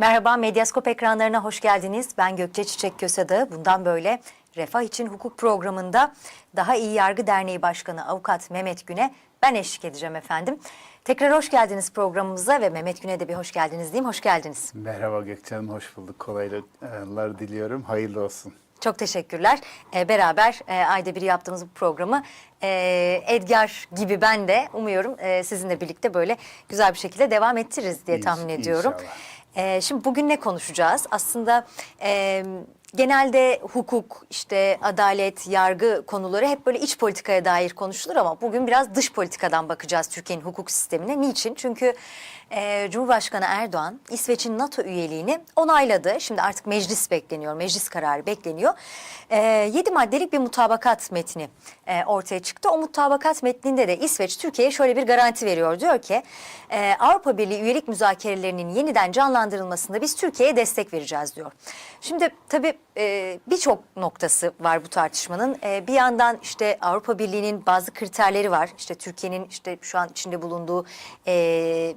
Merhaba, Medyaskop ekranlarına hoş geldiniz. Ben Gökçe Çiçek Kösedağı. Bundan böyle Refah İçin Hukuk programında Daha İyi Yargı Derneği Başkanı Avukat Mehmet Güne ben eşlik edeceğim efendim. Tekrar hoş geldiniz programımıza ve Mehmet Güne de bir hoş geldiniz diyeyim. Hoş geldiniz. Merhaba Gökçe Hanım, hoş bulduk. Kolaylıklar diliyorum. Hayırlı olsun. Çok teşekkürler. Ee, beraber e, ayda bir yaptığımız bu programı e, Edgar gibi ben de umuyorum e, sizinle birlikte böyle güzel bir şekilde devam ettiririz diye İnş- tahmin ediyorum. inşallah. Ee, şimdi bugün ne konuşacağız? Aslında e, genelde hukuk, işte adalet, yargı konuları hep böyle iç politikaya dair konuşulur ama bugün biraz dış politikadan bakacağız Türkiye'nin hukuk sistemine. Niçin? Çünkü e, Cumhurbaşkanı Erdoğan İsveç'in NATO üyeliğini onayladı. Şimdi artık meclis bekleniyor, meclis kararı bekleniyor. E, 7 maddelik bir mutabakat metni e, ortaya çıktı. O mutabakat metninde de İsveç Türkiye'ye şöyle bir garanti veriyor. Diyor ki e, Avrupa Birliği üyelik müzakerelerinin yeniden canlandırılmasında biz Türkiye'ye destek vereceğiz diyor. Şimdi tabii e, birçok noktası var bu tartışmanın. E, bir yandan işte Avrupa Birliği'nin bazı kriterleri var. İşte Türkiye'nin işte şu an içinde bulunduğu e,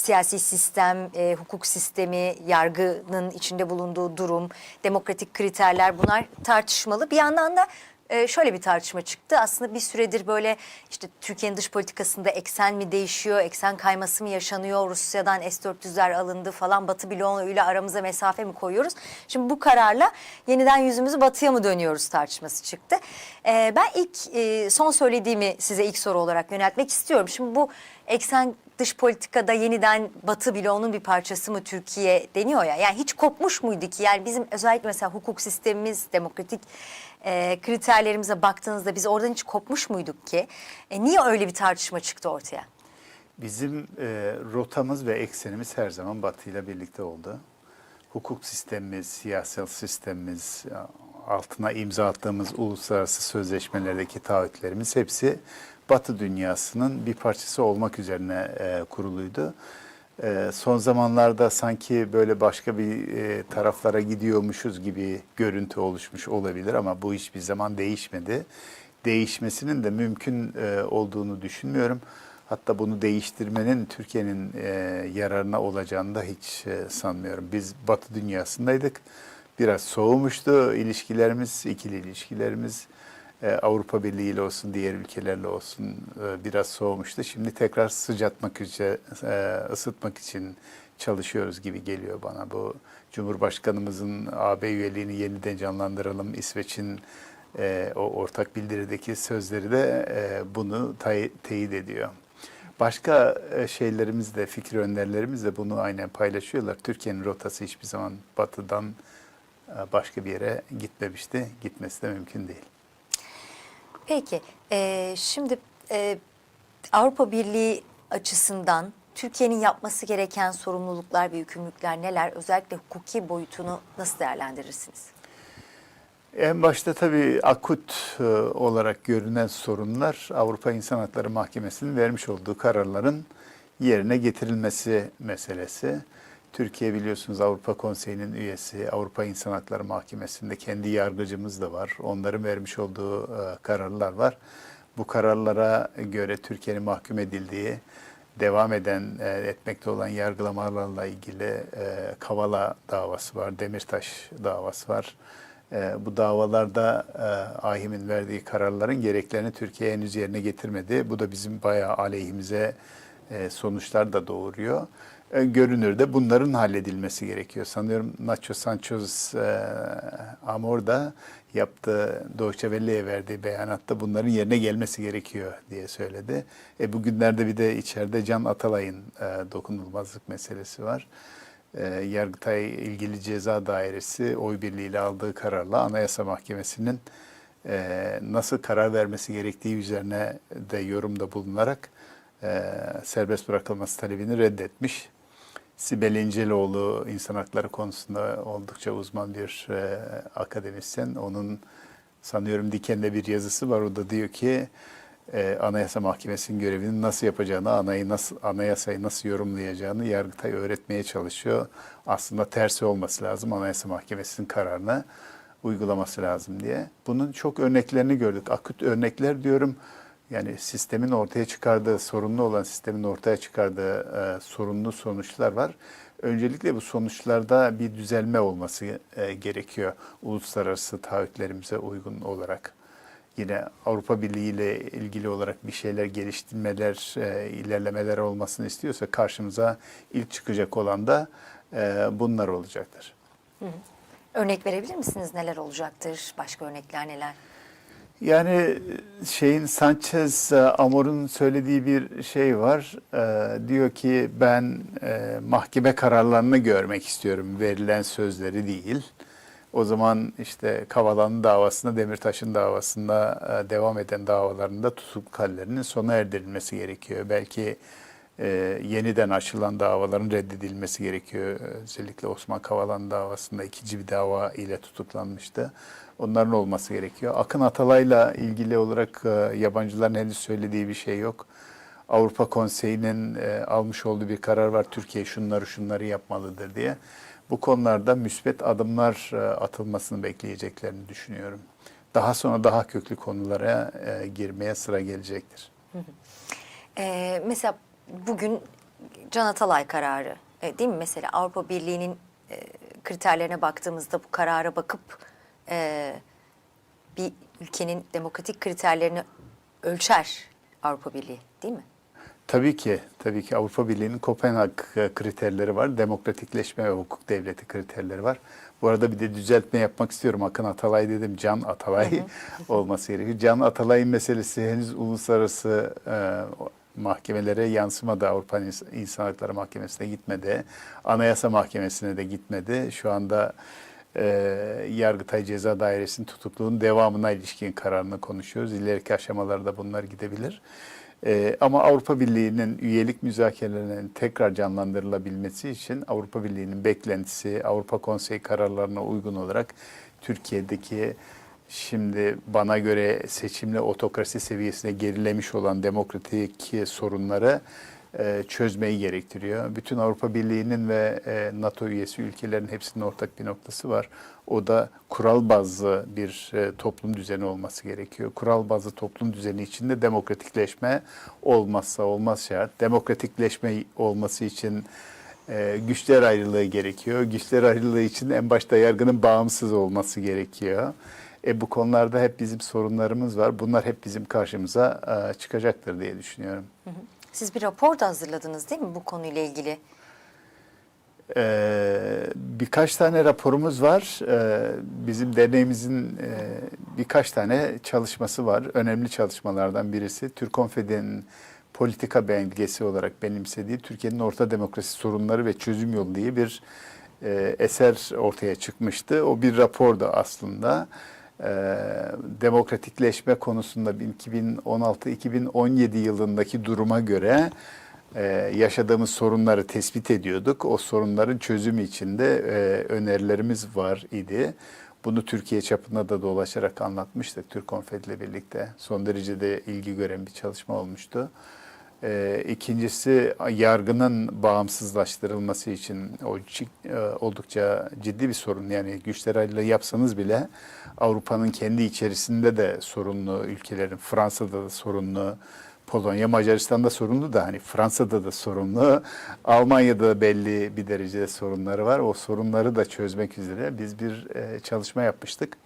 siyasi sistem, e, hukuk sistemi, yargının içinde bulunduğu durum, demokratik kriterler bunlar tartışmalı. Bir yandan da e, şöyle bir tartışma çıktı. Aslında bir süredir böyle işte Türkiye'nin dış politikasında eksen mi değişiyor, eksen kayması mı yaşanıyor, Rusya'dan S-400'ler alındı falan, Batı bloğuyla aramıza mesafe mi koyuyoruz? Şimdi bu kararla yeniden yüzümüzü batıya mı dönüyoruz tartışması çıktı. E, ben ilk e, son söylediğimi size ilk soru olarak yöneltmek istiyorum. Şimdi bu eksen dış politikada yeniden Batı bloğunun bir parçası mı Türkiye deniyor ya. Yani hiç kopmuş muydu ki? Yani bizim özellikle mesela hukuk sistemimiz, demokratik e, kriterlerimize baktığınızda biz oradan hiç kopmuş muyduk ki? E, niye öyle bir tartışma çıktı ortaya? Bizim e, rotamız ve eksenimiz her zaman Batı ile birlikte oldu. Hukuk sistemimiz, siyasal sistemimiz, altına imza attığımız uluslararası sözleşmelerdeki taahhütlerimiz hepsi Batı dünyasının bir parçası olmak üzerine e, kuruluydu. E, son zamanlarda sanki böyle başka bir e, taraflara gidiyormuşuz gibi görüntü oluşmuş olabilir ama bu hiçbir zaman değişmedi. Değişmesinin de mümkün e, olduğunu düşünmüyorum. Hatta bunu değiştirmenin Türkiye'nin e, yararına olacağını da hiç e, sanmıyorum. Biz Batı dünyasındaydık. Biraz soğumuştu ilişkilerimiz, ikili ilişkilerimiz. E, Avrupa Birliği ile olsun, diğer ülkelerle olsun e, biraz soğumuştu. Şimdi tekrar sıcatmak için, e, ısıtmak için çalışıyoruz gibi geliyor bana. Bu Cumhurbaşkanımızın AB üyeliğini yeniden canlandıralım, İsveç'in o ortak bildirideki sözleri de bunu teyit ediyor. Başka e, şeylerimiz de, fikir önderlerimiz de bunu aynen paylaşıyorlar. Türkiye'nin rotası hiçbir zaman batıdan başka bir yere gitmemişti. Gitmesi de mümkün değil. Peki, e, şimdi e, Avrupa Birliği açısından Türkiye'nin yapması gereken sorumluluklar ve yükümlülükler neler? Özellikle hukuki boyutunu nasıl değerlendirirsiniz? En başta tabii akut olarak görünen sorunlar Avrupa İnsan Hakları Mahkemesi'nin vermiş olduğu kararların yerine getirilmesi meselesi. Türkiye biliyorsunuz Avrupa Konseyi'nin üyesi, Avrupa İnsan Hakları Mahkemesi'nde kendi yargıcımız da var. Onların vermiş olduğu e, kararlar var. Bu kararlara göre Türkiye'nin mahkum edildiği, devam eden, e, etmekte olan yargılamalarla ilgili e, Kavala davası var, Demirtaş davası var. Bu davalarda e, verdiği kararların gereklerini Türkiye henüz yerine getirmedi. Bu da bizim bayağı aleyhimize sonuçlar da doğuruyor. E, görünürde bunların halledilmesi gerekiyor. Sanıyorum Nacho Sanchez e, Amor da yaptığı Deutsche Welle'ye verdiği beyanatta bunların yerine gelmesi gerekiyor diye söyledi. E, bugünlerde bir de içeride Can Atalay'ın e, dokunulmazlık meselesi var. E, Yargıtay ilgili ceza dairesi oy birliğiyle aldığı kararla Anayasa Mahkemesi'nin e, nasıl karar vermesi gerektiği üzerine de yorumda bulunarak e, serbest bırakılması talebini reddetmiş. Sibel İnceloğlu insan hakları konusunda oldukça uzman bir e, akademisyen. Onun sanıyorum Diken'de bir yazısı var. O da diyor ki e, Anayasa Mahkemesi'nin görevini nasıl yapacağını, anayı nasıl, anayasayı nasıl yorumlayacağını Yargıtay öğretmeye çalışıyor. Aslında tersi olması lazım. Anayasa Mahkemesi'nin kararına uygulaması lazım diye. Bunun çok örneklerini gördük. Akut örnekler diyorum Yani sistemin ortaya çıkardığı, sorunlu olan sistemin ortaya çıkardığı e, sorunlu sonuçlar var. Öncelikle bu sonuçlarda bir düzelme olması e, gerekiyor uluslararası taahhütlerimize uygun olarak. Yine Avrupa Birliği ile ilgili olarak bir şeyler geliştirmeler, e, ilerlemeler olmasını istiyorsa karşımıza ilk çıkacak olan da e, bunlar olacaktır. Örnek verebilir misiniz neler olacaktır? Başka örnekler neler? Yani şeyin Sanchez e, Amor'un söylediği bir şey var. E, diyor ki ben e, mahkeme kararlarını görmek istiyorum. Verilen sözleri değil. O zaman işte Kavala'nın davasında, Demirtaş'ın davasında e, devam eden davalarında tutukluk hallerinin sona erdirilmesi gerekiyor. Belki e, yeniden açılan davaların reddedilmesi gerekiyor. Özellikle Osman Kavala'nın davasında ikinci bir dava ile tutuklanmıştı. Onların olması gerekiyor. Akın Atalay'la ilgili olarak e, yabancıların henüz söylediği bir şey yok. Avrupa Konseyi'nin e, almış olduğu bir karar var. Türkiye şunları şunları yapmalıdır diye. Bu konularda müsbet adımlar e, atılmasını bekleyeceklerini düşünüyorum. Daha sonra daha köklü konulara e, girmeye sıra gelecektir. Ee, mesela bugün Can Atalay kararı e, değil mi? Mesela Avrupa Birliği'nin e, kriterlerine baktığımızda bu karara bakıp e, bir ülkenin demokratik kriterlerini ölçer Avrupa Birliği değil mi? Tabii ki, tabii ki Avrupa Birliği'nin Kopenhag e, kriterleri var. Demokratikleşme ve hukuk devleti kriterleri var. Bu arada bir de düzeltme yapmak istiyorum. Akın Atalay dedim, Can Atalay olması gerekiyor. Can Atalay'ın meselesi henüz uluslararası e, mahkemelere yansımadı. Avrupa İns- İnsan Hakları Mahkemesi'ne gitmedi. Anayasa Mahkemesi'ne de gitmedi. Şu anda e, Yargıtay Ceza Dairesi'nin tutukluğun devamına ilişkin kararını konuşuyoruz. İleriki aşamalarda bunlar gidebilir. Ee, ama Avrupa Birliği'nin üyelik müzakerelerinin tekrar canlandırılabilmesi için Avrupa Birliği'nin beklentisi Avrupa Konseyi kararlarına uygun olarak Türkiye'deki şimdi bana göre seçimle otokrasi seviyesine gerilemiş olan demokratik sorunları e, çözmeyi gerektiriyor. Bütün Avrupa Birliği'nin ve e, NATO üyesi ülkelerin hepsinin ortak bir noktası var. O da kural bazlı bir e, toplum düzeni olması gerekiyor. Kural bazlı toplum düzeni içinde demokratikleşme olmazsa olmaz şart. Demokratikleşme olması için güçler ayrılığı gerekiyor. Güçler ayrılığı için en başta yargının bağımsız olması gerekiyor. E, bu konularda hep bizim sorunlarımız var. Bunlar hep bizim karşımıza e, çıkacaktır diye düşünüyorum. Siz bir rapor da hazırladınız değil mi bu konuyla ilgili? Ee, birkaç tane raporumuz var. Ee, bizim derneğimizin e, birkaç tane çalışması var. Önemli çalışmalardan birisi Türk Konfeder'in politika belgesi olarak benimsediği Türkiye'nin orta demokrasi sorunları ve çözüm yolu diye bir e, eser ortaya çıkmıştı. O bir rapordu aslında. Ee, demokratikleşme konusunda 2016-2017 yılındaki duruma göre e, yaşadığımız sorunları tespit ediyorduk. O sorunların çözümü için de e, önerilerimiz var idi. Bunu Türkiye çapında da dolaşarak anlatmıştık Türk Konfed'le birlikte. Son derece de ilgi gören bir çalışma olmuştu. E, ikincisi yargının bağımsızlaştırılması için o e, oldukça ciddi bir sorun. Yani güçler ayrılığı yapsanız bile Avrupa'nın kendi içerisinde de sorunlu ülkelerin, Fransa'da da sorunlu, Polonya, Macaristan'da sorunlu da hani Fransa'da da sorunlu, Almanya'da da belli bir derecede sorunları var. O sorunları da çözmek üzere biz bir e, çalışma yapmıştık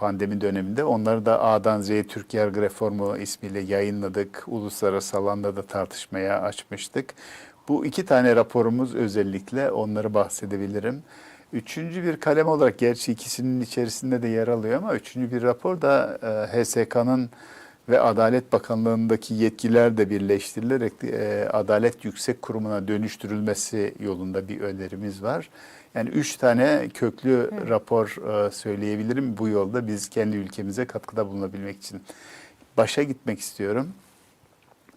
pandemi döneminde. Onları da A'dan Z'ye Türk Yargı Reformu ismiyle yayınladık. Uluslararası alanda da tartışmaya açmıştık. Bu iki tane raporumuz özellikle onları bahsedebilirim. Üçüncü bir kalem olarak gerçi ikisinin içerisinde de yer alıyor ama üçüncü bir rapor da e, HSK'nın ve Adalet Bakanlığı'ndaki yetkiler de birleştirilerek e, Adalet Yüksek Kurumu'na dönüştürülmesi yolunda bir önerimiz var. Yani üç tane köklü rapor e, söyleyebilirim bu yolda biz kendi ülkemize katkıda bulunabilmek için. Başa gitmek istiyorum.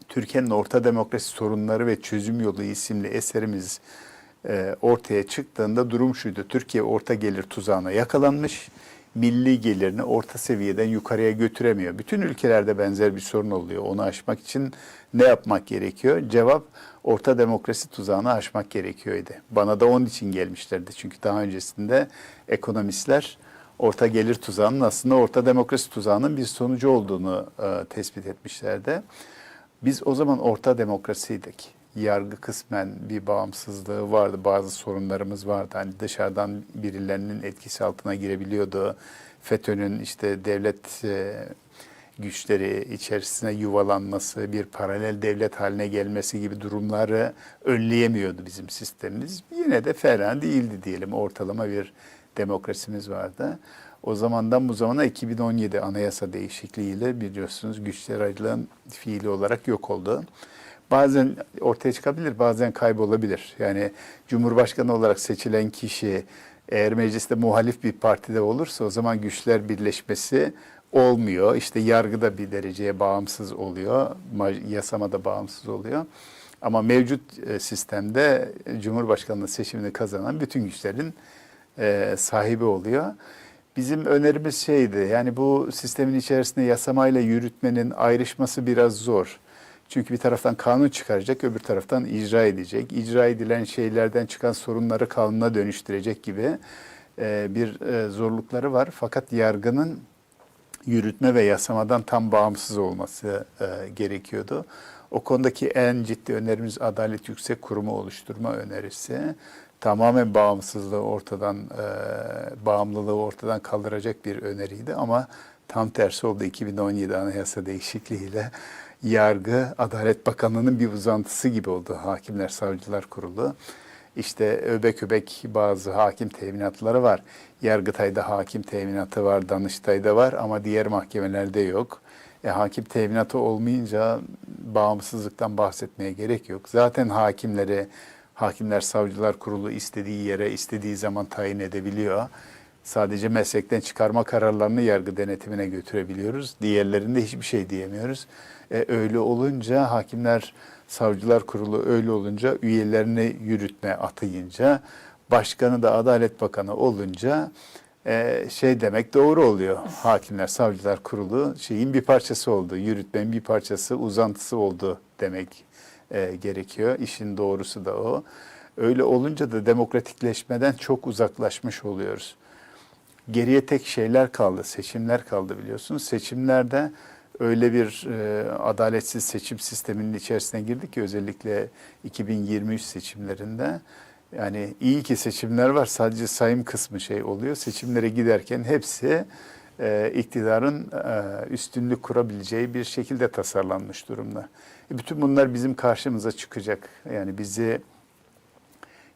Türkiye'nin Orta Demokrasi Sorunları ve Çözüm Yolu isimli eserimiz e, ortaya çıktığında durum şuydu. Türkiye orta gelir tuzağına yakalanmış. Milli gelirini orta seviyeden yukarıya götüremiyor. Bütün ülkelerde benzer bir sorun oluyor. Onu aşmak için ne yapmak gerekiyor? Cevap orta demokrasi tuzağını aşmak gerekiyordu. Bana da onun için gelmişlerdi. Çünkü daha öncesinde ekonomistler orta gelir tuzağının aslında orta demokrasi tuzağının bir sonucu olduğunu e, tespit etmişlerdi. Biz o zaman orta demokrasiydik. Yargı kısmen bir bağımsızlığı vardı. Bazı sorunlarımız vardı. Hani dışarıdan birilerinin etkisi altına girebiliyordu. FETÖ'nün işte devlet e, güçleri içerisine yuvalanması, bir paralel devlet haline gelmesi gibi durumları önleyemiyordu bizim sistemimiz. Yine de fena değildi diyelim. Ortalama bir demokrasimiz vardı. O zamandan bu zamana 2017 anayasa değişikliğiyle biliyorsunuz güçler ayrılığın fiili olarak yok oldu. Bazen ortaya çıkabilir, bazen kaybolabilir. Yani Cumhurbaşkanı olarak seçilen kişi eğer mecliste muhalif bir partide olursa o zaman güçler birleşmesi olmuyor. İşte yargı da bir dereceye bağımsız oluyor, ma- yasama da bağımsız oluyor. Ama mevcut e, sistemde Cumhurbaşkanlığı seçimini kazanan bütün güçlerin e, sahibi oluyor. Bizim önerimiz şeydi, yani bu sistemin içerisinde yasamayla yürütmenin ayrışması biraz zor. Çünkü bir taraftan kanun çıkaracak, öbür taraftan icra edecek. İcra edilen şeylerden çıkan sorunları kanuna dönüştürecek gibi e, bir e, zorlukları var. Fakat yargının yürütme ve yasamadan tam bağımsız olması e, gerekiyordu. O konudaki en ciddi önerimiz Adalet Yüksek Kurumu oluşturma önerisi. Tamamen bağımsızlığı ortadan, e, bağımlılığı ortadan kaldıracak bir öneriydi ama tam tersi oldu 2017 Anayasa değişikliğiyle. Yargı, Adalet Bakanlığı'nın bir uzantısı gibi oldu Hakimler Savcılar Kurulu. İşte öbek öbek bazı hakim teminatları var. Yargıtay'da hakim teminatı var, Danıştay'da var ama diğer mahkemelerde yok. E, hakim teminatı olmayınca bağımsızlıktan bahsetmeye gerek yok. Zaten hakimleri Hakimler Savcılar Kurulu istediği yere istediği zaman tayin edebiliyor. Sadece meslekten çıkarma kararlarını yargı denetimine götürebiliyoruz. Diğerlerinde hiçbir şey diyemiyoruz. E, öyle olunca Hakimler Savcılar Kurulu öyle olunca üyelerini yürütme atayınca başkanı da Adalet Bakanı olunca e, şey demek doğru oluyor. Hakimler Savcılar Kurulu şeyin bir parçası oldu. Yürütmenin bir parçası, uzantısı oldu demek e, gerekiyor. İşin doğrusu da o. Öyle olunca da demokratikleşmeden çok uzaklaşmış oluyoruz. Geriye tek şeyler kaldı, seçimler kaldı biliyorsunuz. Seçimlerde öyle bir e, adaletsiz seçim sisteminin içerisine girdik ki özellikle 2023 seçimlerinde. Yani iyi ki seçimler var sadece sayım kısmı şey oluyor. Seçimlere giderken hepsi e, iktidarın e, üstünlük kurabileceği bir şekilde tasarlanmış durumda. E, bütün bunlar bizim karşımıza çıkacak. Yani bizi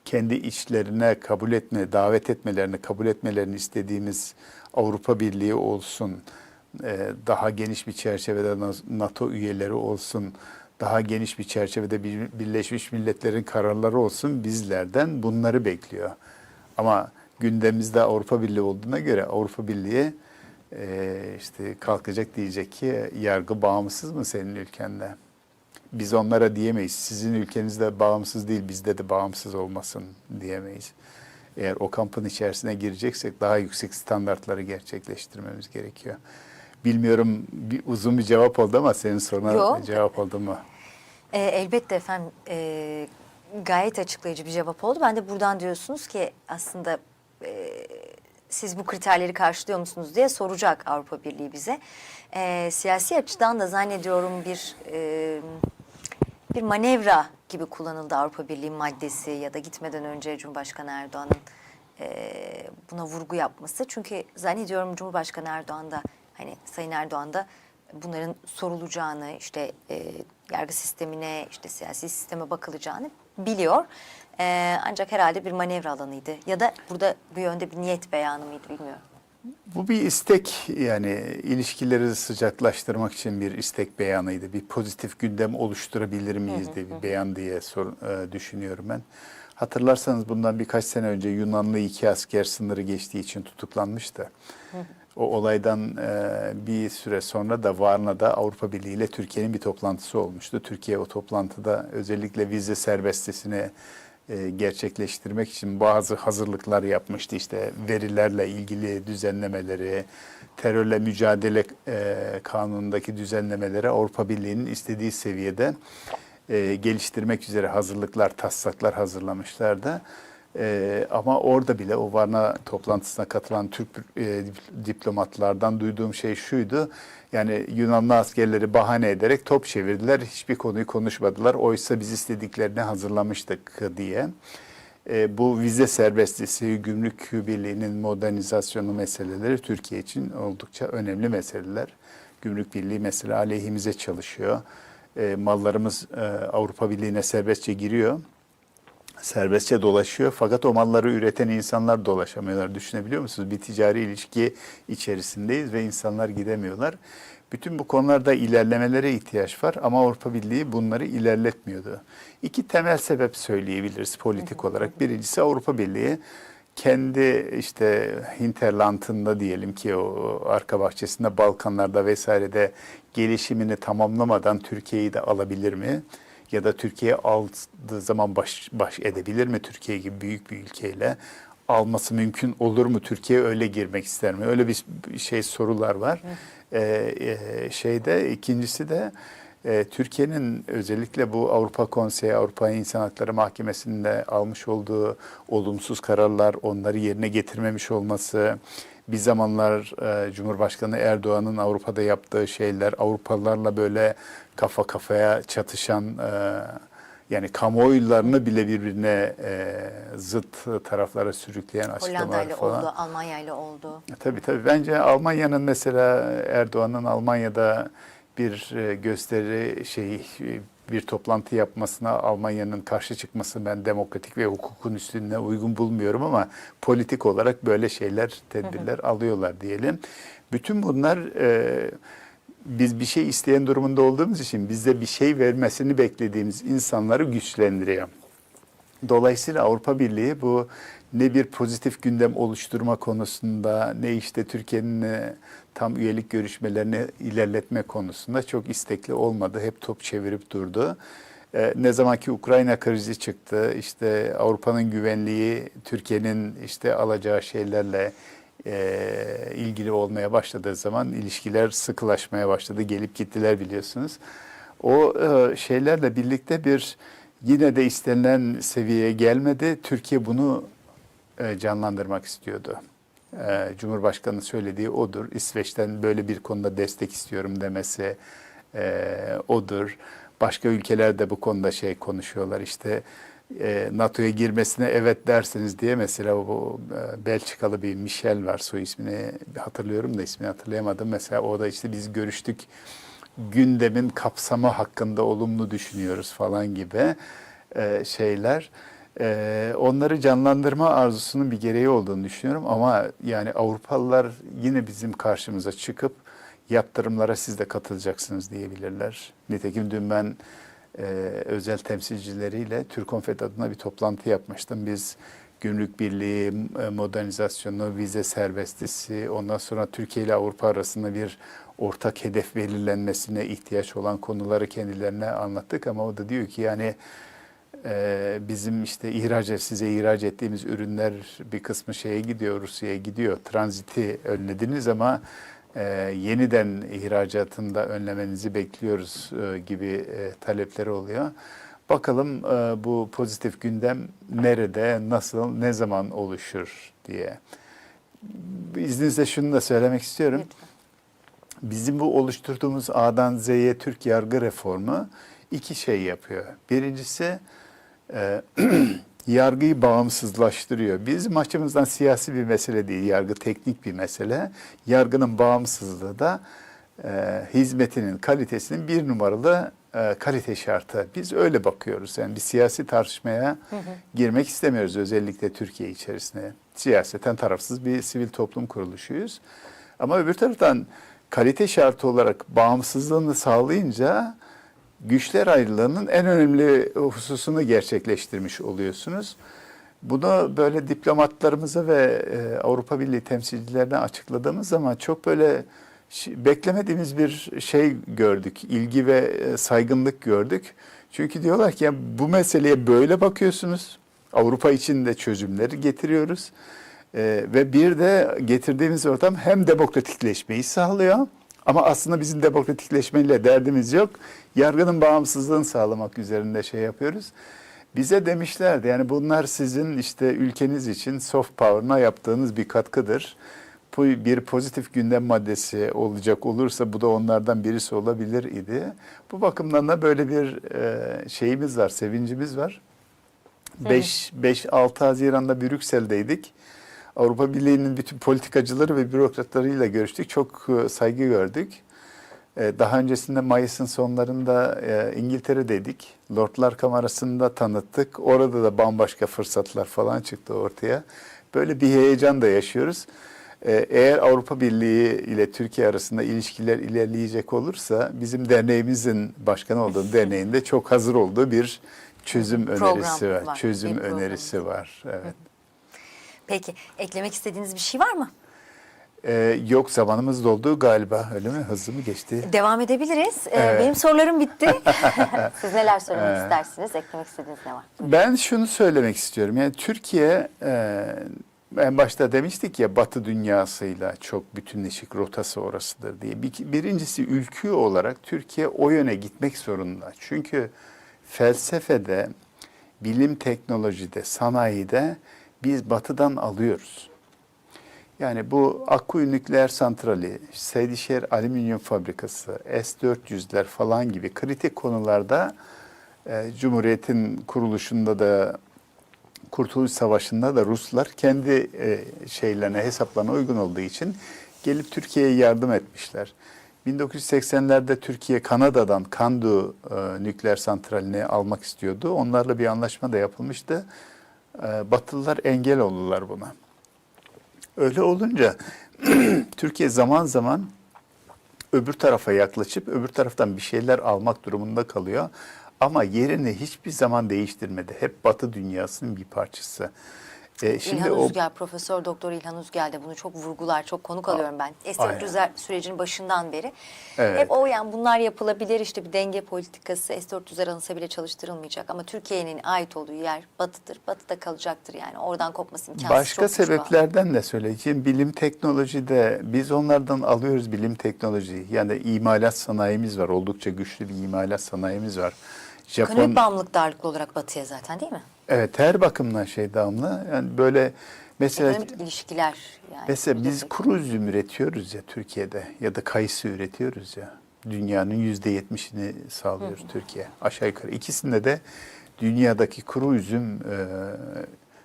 kendi içlerine kabul etme, davet etmelerini, kabul etmelerini istediğimiz Avrupa Birliği olsun, daha geniş bir çerçevede NATO üyeleri olsun, daha geniş bir çerçevede Bir- Birleşmiş Milletler'in kararları olsun bizlerden bunları bekliyor. Ama gündemimizde Avrupa Birliği olduğuna göre Avrupa Birliği e, işte kalkacak diyecek ki yargı bağımsız mı senin ülkende? Biz onlara diyemeyiz. Sizin ülkenizde bağımsız değil, bizde de bağımsız olmasın diyemeyiz. Eğer o kampın içerisine gireceksek daha yüksek standartları gerçekleştirmemiz gerekiyor. Bilmiyorum bir, uzun bir cevap oldu ama senin soruna Yok. cevap oldu mu? E, elbette efendim e, gayet açıklayıcı bir cevap oldu. Ben de buradan diyorsunuz ki aslında e, siz bu kriterleri karşılıyor musunuz diye soracak Avrupa Birliği bize. E, siyasi açıdan da zannediyorum bir e, bir manevra gibi kullanıldı Avrupa Birliği maddesi ya da gitmeden önce Cumhurbaşkanı Erdoğan'ın e, buna vurgu yapması. Çünkü zannediyorum Cumhurbaşkanı Erdoğan da hani Sayın Erdoğan da bunların sorulacağını işte e, yargı sistemine işte siyasi sisteme bakılacağını biliyor. E, ancak herhalde bir manevra alanıydı ya da burada bu yönde bir niyet beyanı mıydı bilmiyorum. Bu bir istek yani ilişkileri sıcaklaştırmak için bir istek beyanıydı. Bir pozitif gündem oluşturabilir miyiz diye bir beyan diye sor, e, düşünüyorum ben. Hatırlarsanız bundan birkaç sene önce Yunanlı iki asker sınırı geçtiği için tutuklanmıştı. O olaydan e, bir süre sonra da Varna'da Avrupa Birliği ile Türkiye'nin bir toplantısı olmuştu. Türkiye o toplantıda özellikle vize serbestisini e, gerçekleştirmek için bazı hazırlıklar yapmıştı. İşte verilerle ilgili düzenlemeleri, terörle mücadele e, kanunundaki düzenlemeleri Avrupa Birliği'nin istediği seviyede e, geliştirmek üzere hazırlıklar, taslaklar hazırlamışlardı. Ee, ama orada bile o Varna toplantısına katılan Türk e, diplomatlardan duyduğum şey şuydu. Yani Yunanlı askerleri bahane ederek top çevirdiler. Hiçbir konuyu konuşmadılar. Oysa biz istediklerini hazırlamıştık diye. E, bu vize serbestisi, gümrük birliğinin modernizasyonu meseleleri Türkiye için oldukça önemli meseleler. Gümrük Birliği mesela aleyhimize çalışıyor. E, mallarımız e, Avrupa Birliği'ne serbestçe giriyor. Serbestçe dolaşıyor fakat o malları üreten insanlar dolaşamıyorlar. Düşünebiliyor musunuz? Bir ticari ilişki içerisindeyiz ve insanlar gidemiyorlar. Bütün bu konularda ilerlemelere ihtiyaç var ama Avrupa Birliği bunları ilerletmiyordu. İki temel sebep söyleyebiliriz politik olarak. Birincisi Avrupa Birliği kendi işte hinterlandında diyelim ki o arka bahçesinde Balkanlarda vesairede gelişimini tamamlamadan Türkiye'yi de alabilir mi? Ya da Türkiye aldığı zaman baş, baş edebilir mi Türkiye gibi büyük bir ülkeyle? Alması mümkün olur mu? Türkiye öyle girmek ister mi? Öyle bir şey sorular var. Ee, e, şeyde ikincisi de e, Türkiye'nin özellikle bu Avrupa Konseyi, Avrupa İnsan Hakları Mahkemesi'nde almış olduğu olumsuz kararlar, onları yerine getirmemiş olması, bir zamanlar e, Cumhurbaşkanı Erdoğan'ın Avrupa'da yaptığı şeyler, Avrupalılarla böyle kafa kafaya çatışan, e, yani kamuoylarını bile birbirine e, zıt taraflara sürükleyen açıklamalar Hollanda ile falan. oldu, Almanya ile oldu. Tabii tabii. Bence Almanya'nın mesela Erdoğan'ın Almanya'da bir e, gösteri şey bir toplantı yapmasına Almanya'nın karşı çıkması ben demokratik ve hukukun üstünlüğüne uygun bulmuyorum ama politik olarak böyle şeyler, tedbirler alıyorlar diyelim. Bütün bunlar e, biz bir şey isteyen durumunda olduğumuz için bize bir şey vermesini beklediğimiz insanları güçlendiriyor. Dolayısıyla Avrupa Birliği bu ne bir pozitif gündem oluşturma konusunda ne işte Türkiye'nin tam üyelik görüşmelerini ilerletme konusunda çok istekli olmadı. Hep top çevirip durdu. E, Ne zaman ki Ukrayna krizi çıktı, işte Avrupa'nın güvenliği Türkiye'nin işte alacağı şeylerle e, ilgili olmaya başladığı zaman ilişkiler sıkılaşmaya başladı. Gelip gittiler biliyorsunuz. O e, şeylerle birlikte bir yine de istenilen seviyeye gelmedi. Türkiye bunu e, canlandırmak istiyordu. E, Cumhurbaşkanı söylediği odur. İsveç'ten böyle bir konuda destek istiyorum demesi e, odur. Başka ülkeler de bu konuda şey konuşuyorlar işte e, NATO'ya girmesine evet dersiniz diye mesela bu e, Belçikalı bir Michel var soy ismini hatırlıyorum da ismini hatırlayamadım. Mesela o da işte biz görüştük gündemin kapsamı hakkında olumlu düşünüyoruz falan gibi e, şeyler. E, onları canlandırma arzusunun bir gereği olduğunu düşünüyorum ama yani Avrupalılar yine bizim karşımıza çıkıp yaptırımlara siz de katılacaksınız diyebilirler. Nitekim dün ben e, özel temsilcileriyle Türk Konfet adına bir toplantı yapmıştım. Biz gümrük birliği, e, modernizasyonu, vize serbestisi, ondan sonra Türkiye ile Avrupa arasında bir ortak hedef belirlenmesine ihtiyaç olan konuları kendilerine anlattık ama o da diyor ki yani e, bizim işte ihraç size ihraç ettiğimiz ürünler bir kısmı şeye gidiyor, Rusya'ya gidiyor. Tranziti önlediniz ama e, yeniden ihracatında önlemenizi bekliyoruz e, gibi e, talepleri oluyor. Bakalım e, bu pozitif gündem nerede, nasıl, ne zaman oluşur diye. İzninizle şunu da söylemek istiyorum. Lütfen. Bizim bu oluşturduğumuz A'dan Z'ye Türk yargı reformu iki şey yapıyor. Birincisi e, yargıyı bağımsızlaştırıyor. Bizim açımızdan siyasi bir mesele değil, yargı teknik bir mesele. Yargının bağımsızlığı da e, hizmetinin kalitesinin bir numaralı e, kalite şartı. Biz öyle bakıyoruz. Yani bir siyasi tartışmaya girmek istemiyoruz özellikle Türkiye içerisinde. Siyaseten tarafsız bir sivil toplum kuruluşuyuz. Ama öbür taraftan kalite şartı olarak bağımsızlığını sağlayınca güçler ayrılığının en önemli hususunu gerçekleştirmiş oluyorsunuz. Bunu böyle diplomatlarımıza ve e, Avrupa Birliği temsilcilerine açıkladığımız zaman çok böyle beklemediğimiz bir şey gördük. ilgi ve e, saygınlık gördük. Çünkü diyorlar ki bu meseleye böyle bakıyorsunuz. Avrupa için de çözümleri getiriyoruz. E, ve bir de getirdiğimiz ortam hem demokratikleşmeyi sağlıyor ama aslında bizim demokratikleşmeyle derdimiz yok. Yargının bağımsızlığını sağlamak üzerinde şey yapıyoruz. Bize demişlerdi yani bunlar sizin işte ülkeniz için soft power'ına yaptığınız bir katkıdır. Bu bir pozitif gündem maddesi olacak olursa bu da onlardan birisi olabilir idi. Bu bakımdan da böyle bir e, şeyimiz var, sevincimiz var. 5-6 Haziran'da Brüksel'deydik. Avrupa Birliği'nin bütün politikacıları ve bürokratlarıyla görüştük. Çok e, saygı gördük. E, Daha öncesinde Mayıs'ın sonlarında e, İngiltere'deydik. Lordlar Kamerası'nda tanıttık. Orada da bambaşka fırsatlar falan çıktı ortaya. Böyle bir heyecan da yaşıyoruz. Eğer Avrupa Birliği ile Türkiye arasında ilişkiler ilerleyecek olursa bizim derneğimizin başkanı olduğum derneğinde çok hazır olduğu bir çözüm Program önerisi var. var, Çözüm bir önerisi var. Evet. Peki eklemek istediğiniz bir şey var mı? Ee, yok zamanımız doldu galiba öyle mi? Hızlı mı geçti? Devam edebiliriz. Ee, Evet. Benim sorularım bitti. Siz neler söylemek istersiniz? Eklemek istediğiniz ne var? Ben şunu söylemek istiyorum. Yani Türkiye e, en başta demiştik ya Batı dünyasıyla çok bütünleşik rotası orasıdır diye. Bir, birincisi ülkü olarak Türkiye o yöne gitmek zorunda. Çünkü felsefede, bilim teknolojide, sanayide biz batıdan alıyoruz. Yani bu Akkuyu Nükleer Santrali, Seydişehir Alüminyum Fabrikası, S-400'ler falan gibi kritik konularda e, Cumhuriyet'in kuruluşunda da Kurtuluş Savaşı'nda da Ruslar kendi e, şeylerine, hesaplarına uygun olduğu için gelip Türkiye'ye yardım etmişler. 1980'lerde Türkiye Kanada'dan Kandu e, nükleer santralini almak istiyordu. Onlarla bir anlaşma da yapılmıştı. E, Batılılar engel oldular buna. Öyle olunca Türkiye zaman zaman öbür tarafa yaklaşıp öbür taraftan bir şeyler almak durumunda kalıyor. Ama yerini hiçbir zaman değiştirmedi. Hep Batı dünyasının bir parçası. E, İlhan Uzgel, Profesör Doktor İlhan Uzgel de bunu çok vurgular, çok konuk alıyorum ben. S-400'ler sürecinin başından beri. Evet. Hep o yani bunlar yapılabilir işte bir denge politikası S-400'ler alınsa bile çalıştırılmayacak. Ama Türkiye'nin ait olduğu yer batıdır, batıda kalacaktır yani. Oradan kopması imkansız. Başka sebeplerden de söyleyeceğim. Bilim teknolojide biz onlardan alıyoruz bilim teknolojiyi. Yani imalat sanayimiz var. Oldukça güçlü bir imalat sanayimiz var. Japon Ekonomik bağımlılık da ağırlıklı olarak batıya zaten değil mi? Evet her bakımdan şey damla. Yani böyle mesela Ekonomik ilişkiler yani. mesela biz kuru üzüm üretiyoruz ya Türkiye'de ya da kayısı üretiyoruz ya. Dünyanın yüzde yetmişini sağlıyoruz Türkiye. Aşağı yukarı. İkisinde de dünyadaki kuru üzüm e,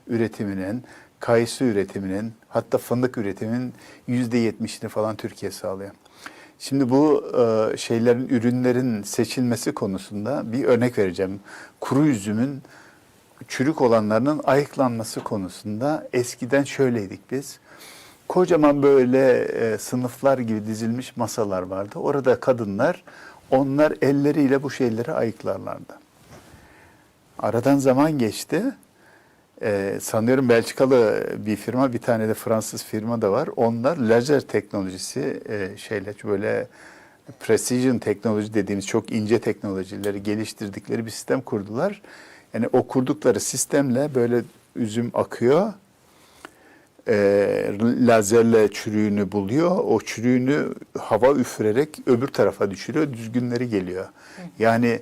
üretiminin, kayısı üretiminin, hatta fındık üretiminin yüzde yetmişini falan Türkiye sağlıyor. Şimdi bu e, şeylerin, ürünlerin seçilmesi konusunda bir örnek vereceğim. Kuru üzümün çürük olanlarının ayıklanması konusunda eskiden şöyleydik biz. Kocaman böyle e, sınıflar gibi dizilmiş masalar vardı. Orada kadınlar onlar elleriyle bu şeyleri ayıklarlardı. Aradan zaman geçti. Ee, sanıyorum Belçikalı bir firma, bir tane de Fransız firma da var. Onlar lazer teknolojisi e, şeyle böyle precision teknoloji dediğimiz çok ince teknolojileri geliştirdikleri bir sistem kurdular. Yani o kurdukları sistemle böyle üzüm akıyor. E, lazerle çürüğünü buluyor. O çürüğünü hava üfürerek öbür tarafa düşürüyor. Düzgünleri geliyor. Yani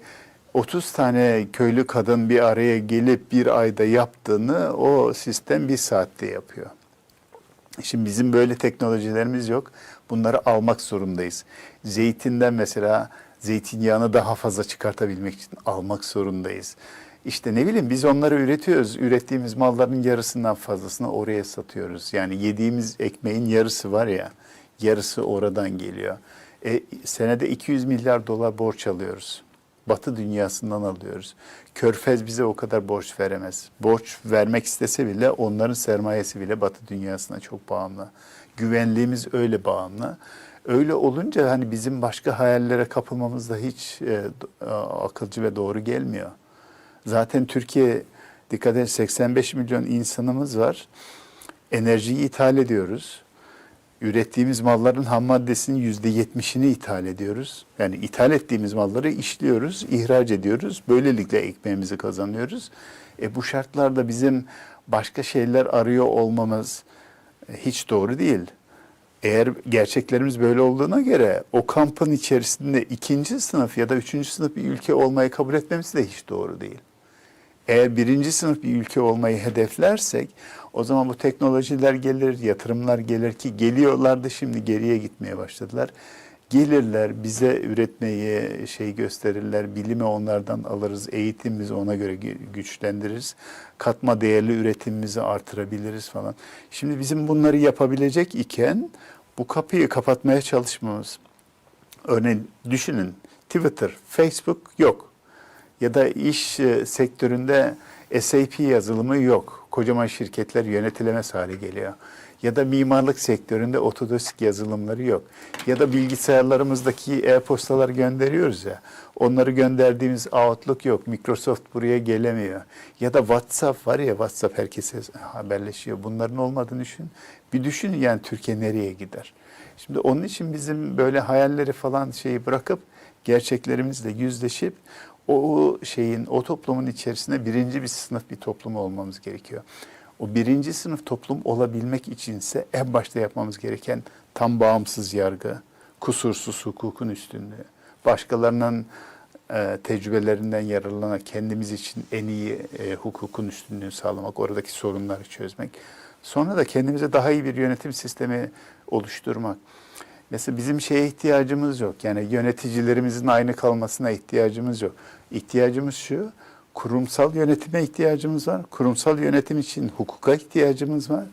30 tane köylü kadın bir araya gelip bir ayda yaptığını o sistem bir saatte yapıyor. Şimdi bizim böyle teknolojilerimiz yok. Bunları almak zorundayız. Zeytinden mesela zeytinyağını daha fazla çıkartabilmek için almak zorundayız. İşte ne bileyim biz onları üretiyoruz. Ürettiğimiz malların yarısından fazlasını oraya satıyoruz. Yani yediğimiz ekmeğin yarısı var ya, yarısı oradan geliyor. E, senede 200 milyar dolar borç alıyoruz. Batı dünyasından alıyoruz. Körfez bize o kadar borç veremez. Borç vermek istese bile onların sermayesi bile Batı dünyasına çok bağımlı. Güvenliğimiz öyle bağımlı. Öyle olunca hani bizim başka hayallere kapılmamız da hiç e, d- akılcı ve doğru gelmiyor. Zaten Türkiye dikkat edin 85 milyon insanımız var. Enerjiyi ithal ediyoruz. Ürettiğimiz malların ham maddesinin yüzde yetmişini ithal ediyoruz. Yani ithal ettiğimiz malları işliyoruz, ihraç ediyoruz. Böylelikle ekmeğimizi kazanıyoruz. E bu şartlarda bizim başka şeyler arıyor olmamız e, hiç doğru değil. Eğer gerçeklerimiz böyle olduğuna göre o kampın içerisinde ikinci sınıf ya da üçüncü sınıf bir ülke olmayı kabul etmemiz de hiç doğru değil. Eğer birinci sınıf bir ülke olmayı hedeflersek o zaman bu teknolojiler gelir, yatırımlar gelir ki geliyorlardı şimdi geriye gitmeye başladılar. Gelirler bize üretmeyi şey gösterirler, bilimi onlardan alırız, eğitimimizi ona göre gü- güçlendiririz. Katma değerli üretimimizi artırabiliriz falan. Şimdi bizim bunları yapabilecek iken bu kapıyı kapatmaya çalışmamız. Örneğin düşünün Twitter, Facebook yok. Ya da iş e, sektöründe SAP yazılımı yok. Kocaman şirketler yönetilemez hale geliyor. Ya da mimarlık sektöründe Autodesk yazılımları yok. Ya da bilgisayarlarımızdaki e-postalar gönderiyoruz ya. Onları gönderdiğimiz Outlook yok. Microsoft buraya gelemiyor. Ya da WhatsApp var ya WhatsApp herkese haberleşiyor. Bunların olmadığını düşün. Bir düşün yani Türkiye nereye gider? Şimdi onun için bizim böyle hayalleri falan şeyi bırakıp gerçeklerimizle yüzleşip o şeyin, o toplumun içerisinde birinci bir sınıf bir toplum olmamız gerekiyor. O birinci sınıf toplum olabilmek içinse en başta yapmamız gereken tam bağımsız yargı, kusursuz hukukun üstünlüğü, başkalarının e, tecrübelerinden yararlanarak kendimiz için en iyi e, hukukun üstünlüğünü sağlamak, oradaki sorunları çözmek. Sonra da kendimize daha iyi bir yönetim sistemi oluşturmak. Mesela bizim şeye ihtiyacımız yok. Yani yöneticilerimizin aynı kalmasına ihtiyacımız yok. İhtiyacımız şu, kurumsal yönetime ihtiyacımız var. Kurumsal yönetim için hukuka ihtiyacımız var.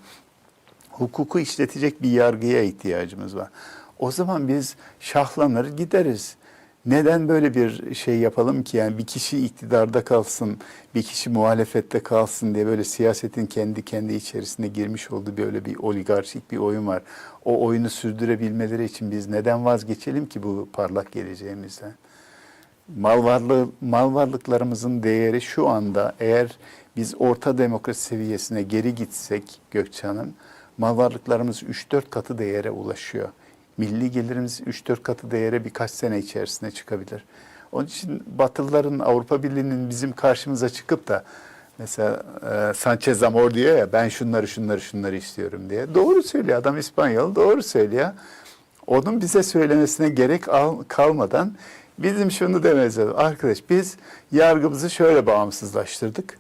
Hukuku işletecek bir yargıya ihtiyacımız var. O zaman biz şahlanır gideriz. Neden böyle bir şey yapalım ki yani bir kişi iktidarda kalsın, bir kişi muhalefette kalsın diye böyle siyasetin kendi kendi içerisine girmiş olduğu böyle bir oligarşik bir oyun var. O oyunu sürdürebilmeleri için biz neden vazgeçelim ki bu parlak geleceğimizden? Mal varlığı mal varlıklarımızın değeri şu anda eğer biz orta demokrasi seviyesine geri gitsek Gökçen'in mal varlıklarımız 3-4 katı değere ulaşıyor. Milli gelirimiz 3-4 katı değere birkaç sene içerisinde çıkabilir. Onun için Batılıların Avrupa Birliği'nin bizim karşımıza çıkıp da mesela e, Sanchez Amor diyor ya ben şunları şunları şunları istiyorum diye. Doğru söylüyor adam İspanyol doğru söylüyor. Onun bize söylemesine gerek al- kalmadan bizim şunu dememiz. Arkadaş biz yargımızı şöyle bağımsızlaştırdık.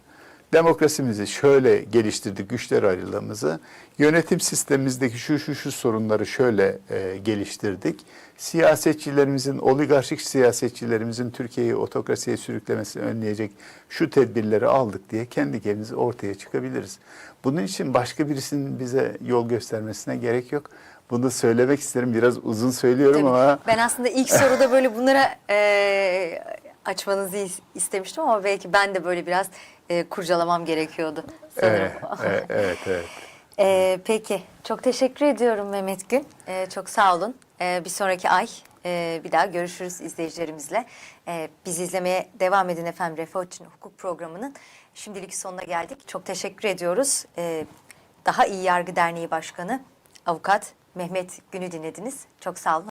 Demokrasimizi şöyle geliştirdik, güçler ayrılığımızı. Yönetim sistemimizdeki şu şu şu sorunları şöyle e, geliştirdik. Siyasetçilerimizin, oligarşik siyasetçilerimizin Türkiye'yi otokrasiye sürüklemesini önleyecek şu tedbirleri aldık diye kendi kendimizi ortaya çıkabiliriz. Bunun için başka birisinin bize yol göstermesine gerek yok. Bunu söylemek isterim. Biraz uzun söylüyorum Tabii. ama Ben aslında ilk soruda böyle bunlara e, açmanızı is- istemiştim ama belki ben de böyle biraz e, kurcalamam gerekiyordu sanırım. evet, evet, evet, evet. E, peki, çok teşekkür ediyorum Mehmet Gün. E, çok sağ olun. E, bir sonraki ay e, bir daha görüşürüz izleyicilerimizle. E, bizi izlemeye devam edin efendim. Refah için Hukuk programının şimdilik sonuna geldik. Çok teşekkür ediyoruz. E, daha İyi Yargı Derneği Başkanı, Avukat Mehmet Gün'ü dinlediniz. Çok sağ olun.